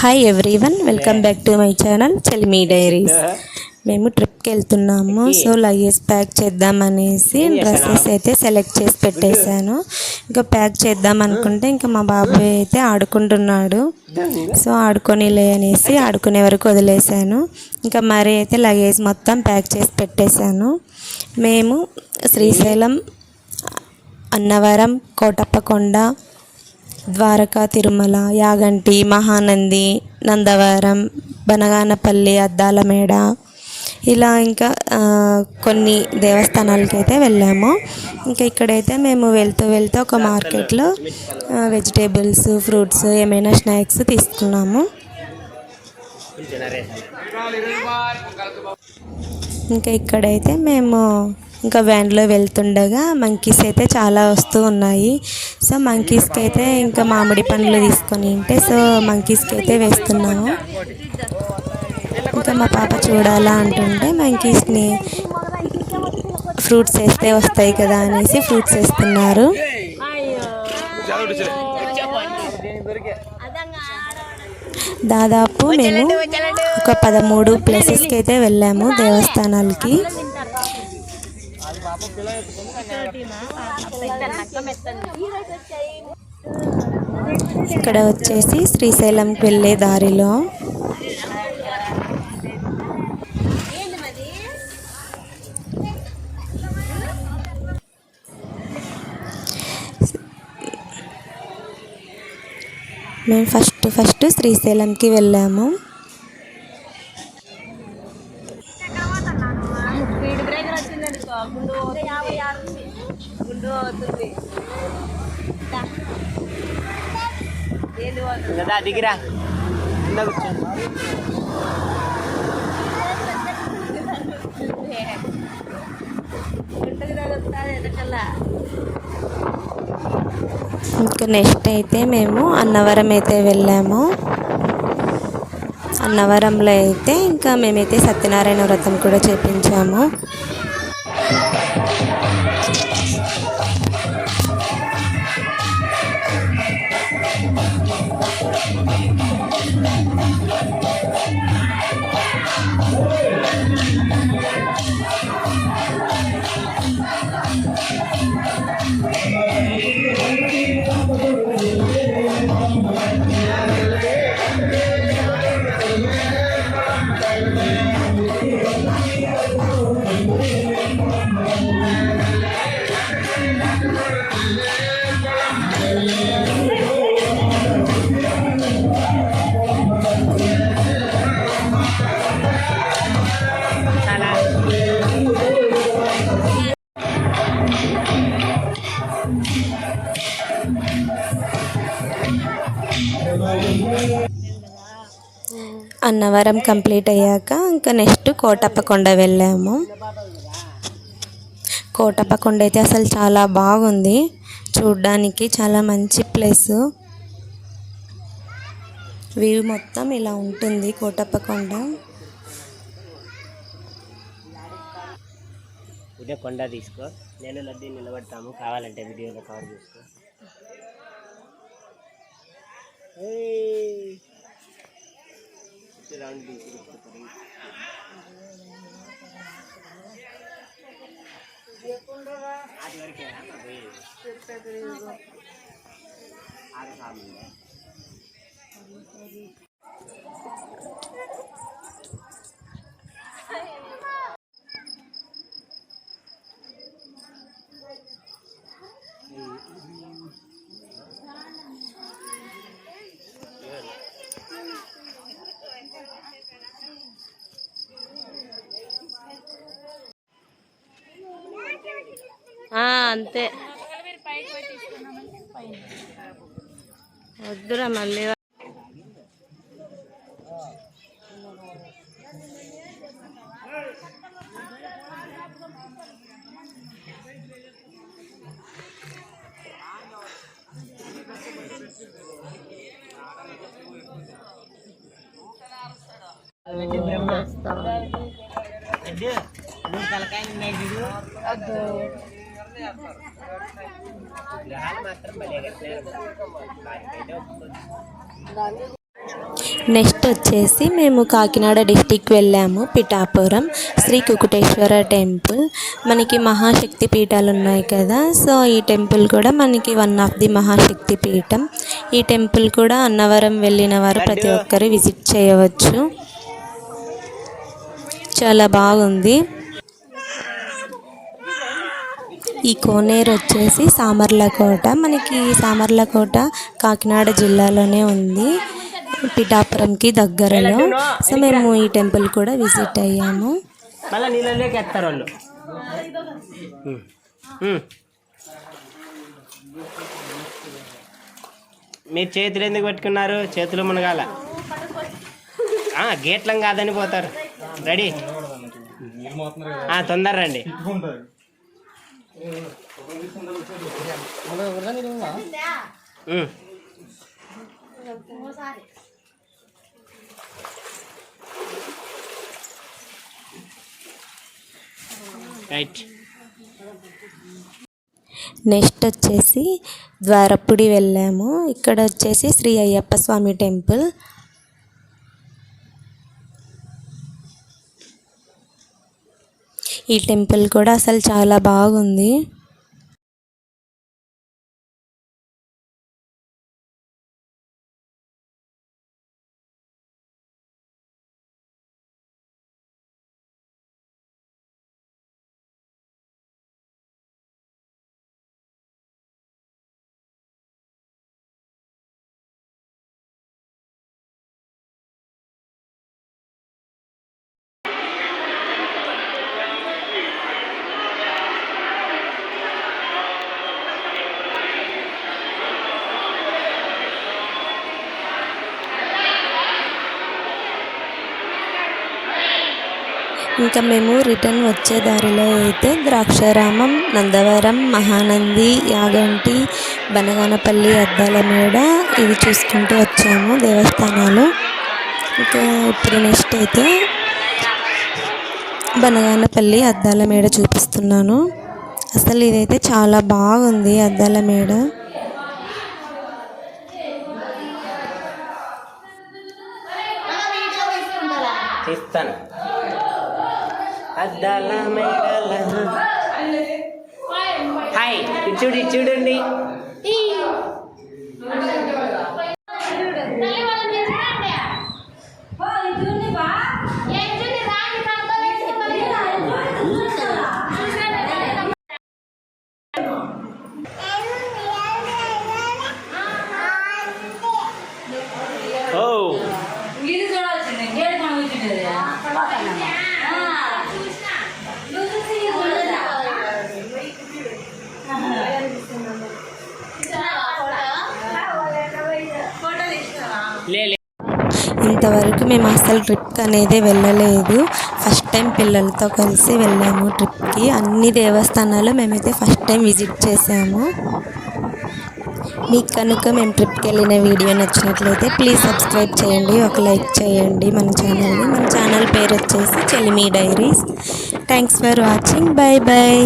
Hi everyone welcome back to my channel Chelmi diaries మేము ట్రిప్కి వెళ్తున్నాము సో లగేజ్ ప్యాక్ చేద్దామనేసి డ్రెస్సెస్ అయితే సెలెక్ట్ చేసి పెట్టేశాను. ఇంకా ప్యాక్ చేద్దాం అనుకుంటే ఇంకా మా బాబాయ్ అయితే ఆడుకుంటున్నాడు. సో ఆడుకొనిలే అనేసి ఆడుకునే వరకు వదిలేశాను. ఇంకా మరి అయితే లగేజ్ మొత్తం ప్యాక్ చేసి పెట్టేశాను. మేము శ్రీశైలం అన్నవరం కోటప్పకొండ ద్వారకా తిరుమల యాగంటి మహానంది నందవరం బనగానపల్లి అద్దాల మేడ ఇలా ఇంకా కొన్ని దేవస్థానాలకి అయితే వెళ్ళాము. ఇంకా ఇక్కడైతే మేము వెళ్తూ వెళ్తూ ఒక మార్కెట్లో వెజిటేబుల్స్ ఫ్రూట్స్ ఏమైనా స్నాక్స్ తీసుకున్నాము. ఇంకా ఇక్కడైతే మేము ఇంకా వ్యాన్లో వెళ్తుండగా మంకీస్ అయితే చాలా వస్తూ ఉన్నాయి. సో మంకీస్కి అయితే ఇంకా మామిడి పండ్లు తీసుకొని ఉంటే సో మంకీస్కి అయితే వేస్తున్నాము. ఇంకా మా పాప చూడాలా అంటుంటే మంకీస్ని ఫ్రూట్స్ వేస్తే వస్తాయి కదా అనేసి ఫ్రూట్స్ వేస్తున్నారు. దాదాపు మేము ఒక పదమూడు ప్లేసెస్కి అయితే వెళ్ళాము దేవస్థానాలకి. ఇక్కడ వచ్చేసి శ్రీశైలంకి వెళ్ళే దారిలో మేము ఫస్ట్ ఫస్ట్ శ్రీశైలంకి వెళ్ళాము. స్పీడ్ బ్రేకర్ ఇంకా నెక్స్ట్ అయితే మేము అన్నవరం అయితే వెళ్ళాము. అన్నవరంలో అయితే ఇంకా మేమైతే సత్యనారాయణ వ్రతం కూడా చేపించాము. అన్నవరం కంప్లీట్ అయ్యాక ఇంకా నెక్స్ట్ కోటప్పకొండ వెళ్ళాము. కోటప్పకొండ అయితే అసలు చాలా బాగుంది. చూడ్డానికి చాలా మంచి ప్లేస్. వ్యూ మొత్తం ఇలా ఉంటుంది కోటప్పకొండ. కొండ తీసుకో. నేను లడ్డీ నిలబడతాము. కావాలంటే వీడియోలో కవర్ చేసుకో. ఏయ్. ఇటు రౌండ్ తిరుగుతుంది. అది వరకేనా మా పోయేది? ఆరు సార్లు అంతే. వద్దురా మళ్ళీ లడ్డు, నెక్స్ట్ వచ్చేసి మేము కాకినాడ డిస్టిక్ వెళ్ళాము పిఠాపురం శ్రీ కుకుటేశ్వర టెంపుల్. మనకి మహాశక్తి పీఠాలు ఉన్నాయి కదా సో ఈ టెంపుల్ కూడా మనకి వన్ ఆఫ్ ది మహాశక్తి పీఠం. ఈ టెంపుల్ కూడా అన్నవరం వెళ్ళిన వారు ప్రతి ఒక్కరు విజిట్ చేయవచ్చు. చాలా బాగుంది. ఈ కోనేరు వచ్చేసి సామర్లకోట. మనకి సామర్లకోట కాకినాడ జిల్లాలోనే ఉంది. పిఠాపురంకి దగ్గరలో. సో మేము ఈ టెంపుల్ కూడా విజిట్ అయ్యాము. మళ్ళీ నీళ్ళలోకి ఎత్తారు వాళ్ళు. మీరు చేతులు ఎందుకు పెట్టుకున్నారు? చేతులు మునగాల. ఆ, గేట్లం కాదని పోతారు. రెడీ. ఆ, తొందర రండి. రైట్ నెక్స్ట్ వచ్చేసి ద్వారపుడి వెళ్ళాము. ఇక్కడ వచ్చేసి శ్రీ అయ్యప్ప స్వామి టెంపుల్. ఈ టెంపుల్ కూడా అసలు చాలా బాగుంది. ఇంకా మేము రిటర్న్ వచ్చే దారిలో అయితే ద్రాక్షారామం నందవరం మహానంది యాగంటి బనగానపల్లి అద్దాల మేడ ఇవి చూసుకుంటూ వచ్చాము దేవస్థానాలు. ఇంకా ఇప్పుడు నెక్స్ట్ అయితే బనగానపల్లి అద్దాల మేడ చూపిస్తున్నాను. అసలు ఇదైతే చాలా బాగుంది అద్దాల మేడ తీస్తాను. అద్దాల హాయ్ చూడు చూడండి. ఇంతవరకు మేము అసలు ట్రిప్కి అనేది వెళ్ళలేదు. ఫస్ట్ టైం పిల్లలతో కలిసి వెళ్ళాము ట్రిప్కి. అన్ని దేవస్థానాలు మేమైతే ఫస్ట్ టైం విజిట్ చేసాము మీకు కనుక మేము ట్రిప్కి వెళ్ళిన వీడియో నచ్చినట్లయితే ప్లీజ్ సబ్స్క్రైబ్ చేయండి ఒక లైక్ చేయండి మన ఛానల్ని. మన ఛానల్ పేరు వచ్చేసి Chelimi diaries. Thanks for watching. Bye bye